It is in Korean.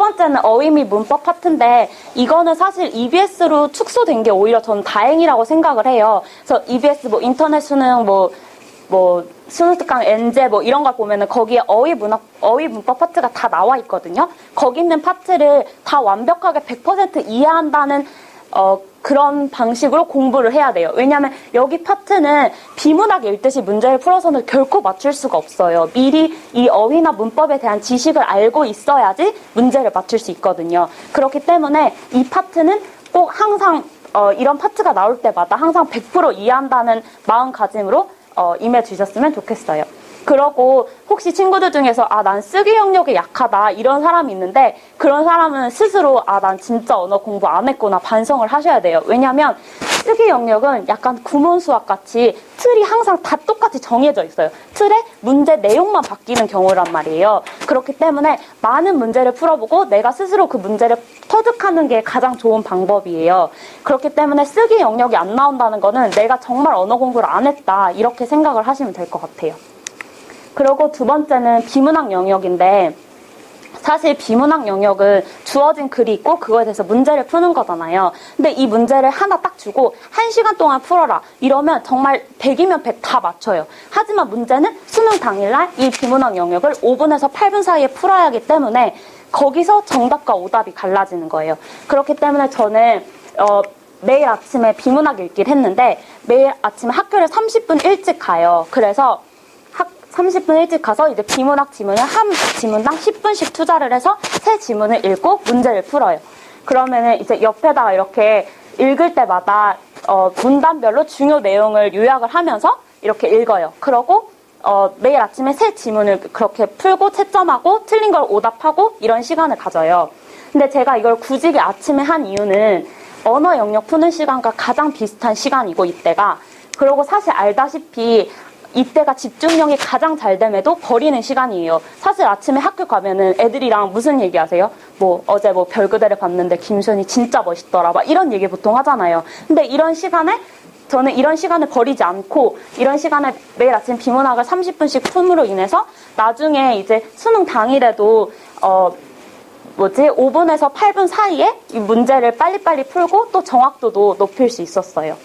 번째는 어휘 및 문법 파트인데 이거는 사실 EBS로 축소된 게 오히려 전 다행이라고 생각을 해요. 그래서 EBS 뭐 인터넷 수능 뭐뭐 수능 특강 엔제 뭐 이런 걸 보면은 거기에 어휘 문학 어휘 문법 파트가 다 나와 있거든요. 거기 있는 파트를 다 완벽하게 100% 이해한다는 어, 그런 방식으로 공부를 해야 돼요. 왜냐하면 여기 파트는 비문학 읽듯이 문제를 풀어서는 결코 맞출 수가 없어요. 미리 이 어휘나 문법에 대한 지식을 알고 있어야지 문제를 맞출 수 있거든요. 그렇기 때문에 이 파트는 꼭 항상 어, 이런 파트가 나올 때마다 항상 100% 이해한다는 마음가짐으로 어, 임해 주셨으면 좋겠어요. 그러고 혹시 친구들 중에서 아 난 쓰기 영역이 약하다 이런 사람이 있는데 그런 사람은 스스로 아 난 진짜 언어 공부 안 했구나 반성을 하셔야 돼요. 왜냐하면 쓰기 영역은 약간 구몬 수학 같이 틀이 항상 다 똑같이 정해져 있어요. 틀에 문제 내용만 바뀌는 경우란 말이에요. 그렇기 때문에 많은 문제를 풀어보고 내가 스스로 그 문제를 터득하는 게 가장 좋은 방법이에요. 그렇기 때문에 쓰기 영역이 안 나온다는 거는 내가 정말 언어 공부를 안 했다 이렇게 생각을 하시면 될 것 같아요. 그리고 두 번째는 비문학 영역인데 사실 비문학 영역은 주어진 글이 있고 그거에 대해서 문제를 푸는 거잖아요. 근데 이 문제를 하나 딱 주고 한 시간 동안 풀어라. 이러면 정말 100이면 100 다 맞춰요. 하지만 문제는 수능 당일날 이 비문학 영역을 5분에서 8분 사이에 풀어야 하기 때문에 거기서 정답과 오답이 갈라지는 거예요. 그렇기 때문에 저는 어, 매일 아침에 비문학 읽기를 했는데 매일 아침에 학교를 30분 일찍 가요. 그래서 30분 일찍 가서 이제 비문학 지문을 한 지문당 10분씩 투자를 해서 새 지문을 읽고 문제를 풀어요. 그러면은 이제 옆에다가 이렇게 읽을 때마다 어, 문단별로 중요 내용을 요약을 하면서 이렇게 읽어요. 그러고 어, 매일 아침에 새 지문을 그렇게 풀고 채점하고 틀린 걸 오답하고 이런 시간을 가져요. 근데 제가 이걸 굳이 아침에 한 이유는 언어 영역 푸는 시간과 가장 비슷한 시간이고 이때가 그리고 사실 알다시피 이때가 집중력이 가장 잘 됨에도 버리는 시간이에요. 사실 아침에 학교 가면은 애들이랑 무슨 얘기 하세요? 뭐 어제 뭐 별그대를 봤는데 김수현이 진짜 멋있더라. 막 이런 얘기 보통 하잖아요. 근데 이런 시간에 저는 이런 시간을 버리지 않고 이런 시간에 매일 아침 비문학을 30분씩 품으로 인해서 나중에 이제 수능 당일에도 어 뭐지 5분에서 8분 사이에 이 문제를 빨리빨리 풀고 또 정확도도 높일 수 있었어요.